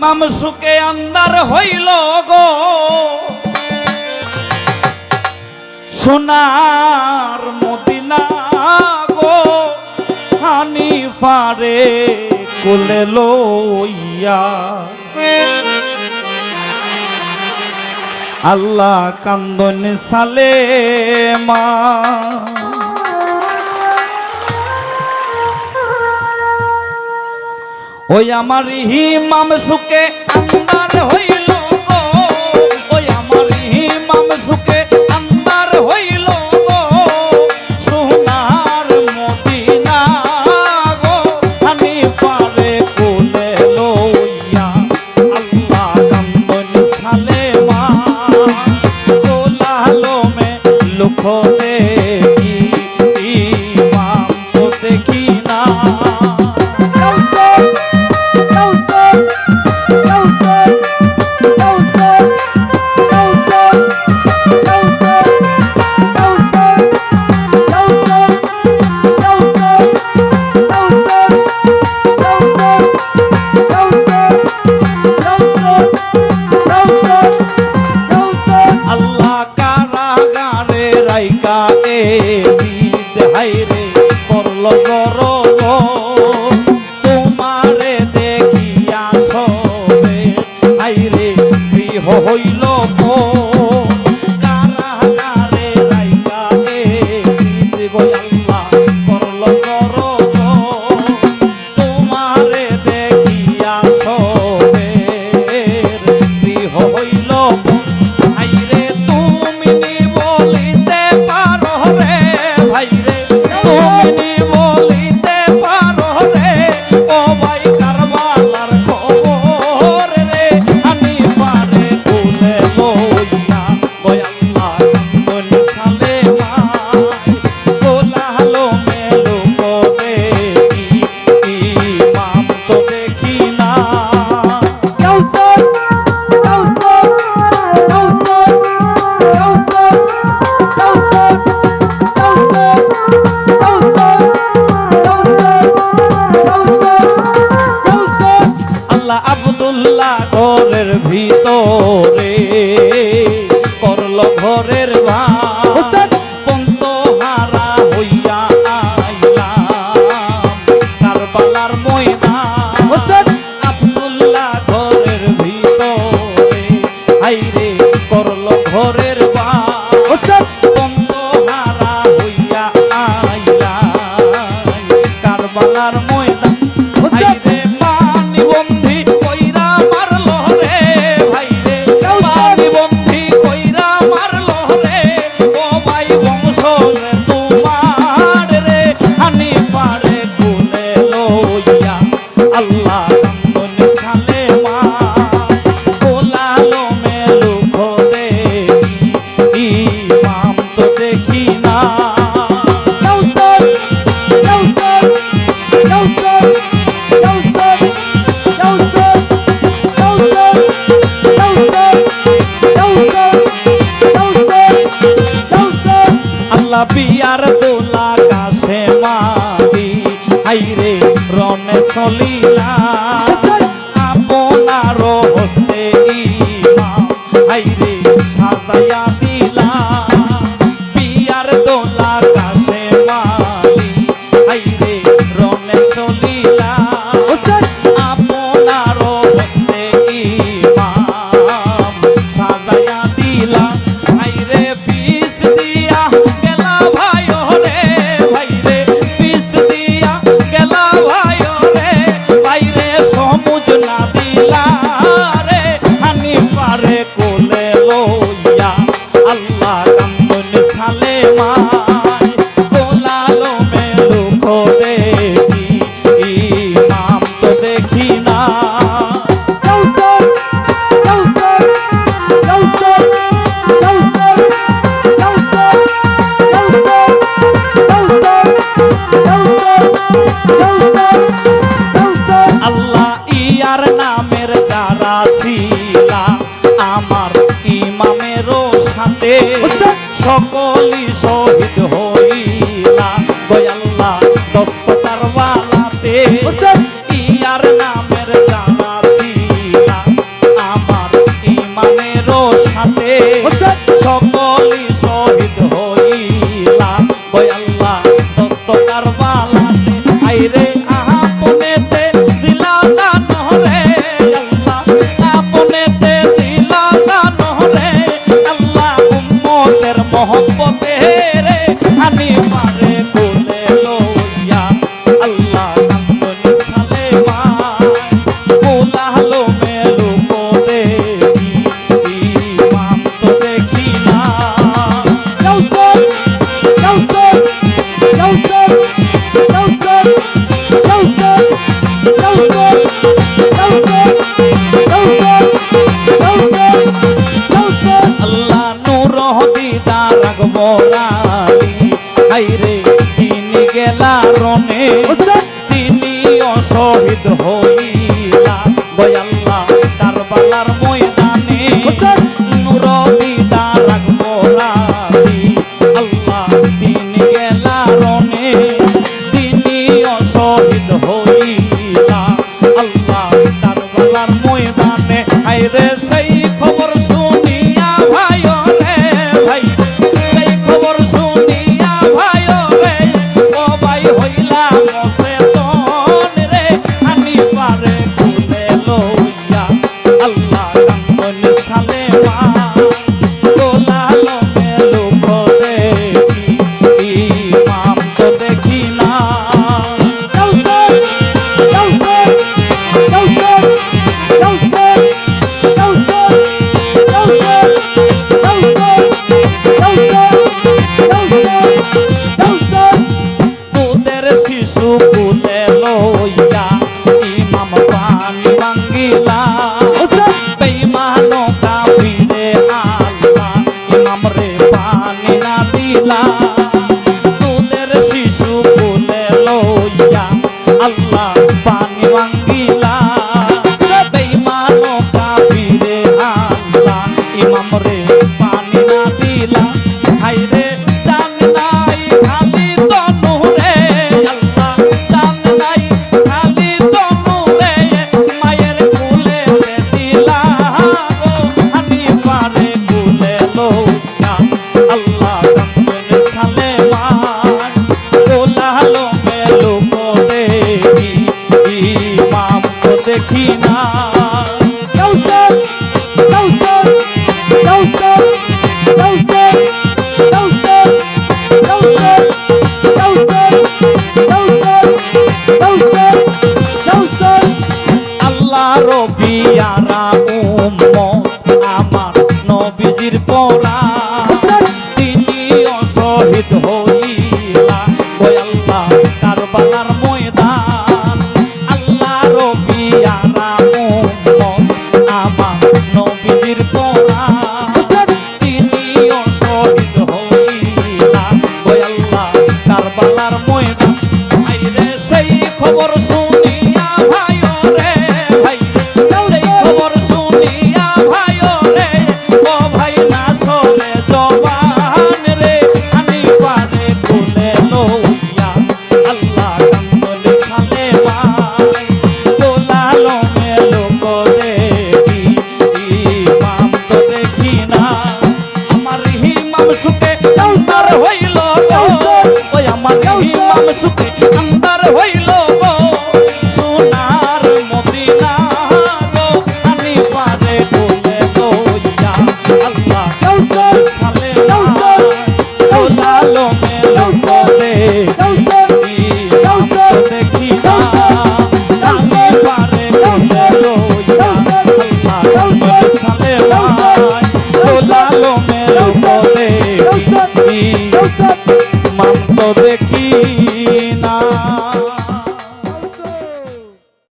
মামসুকে আন্দার হইল গো। সোনার মদিনা গো হানি ফারে কুলে লইয়া। আল্লাহ কান্দন সালে মা ওই আমার হিমাম সুকে আন্দার হইল। I'll be সকল মহব্বতে চরণে তিনি অশহীদ হইলা। দয়াল্লা দিলা দেখি না। আল্লাহ রবিয়ারা উম্মত আমার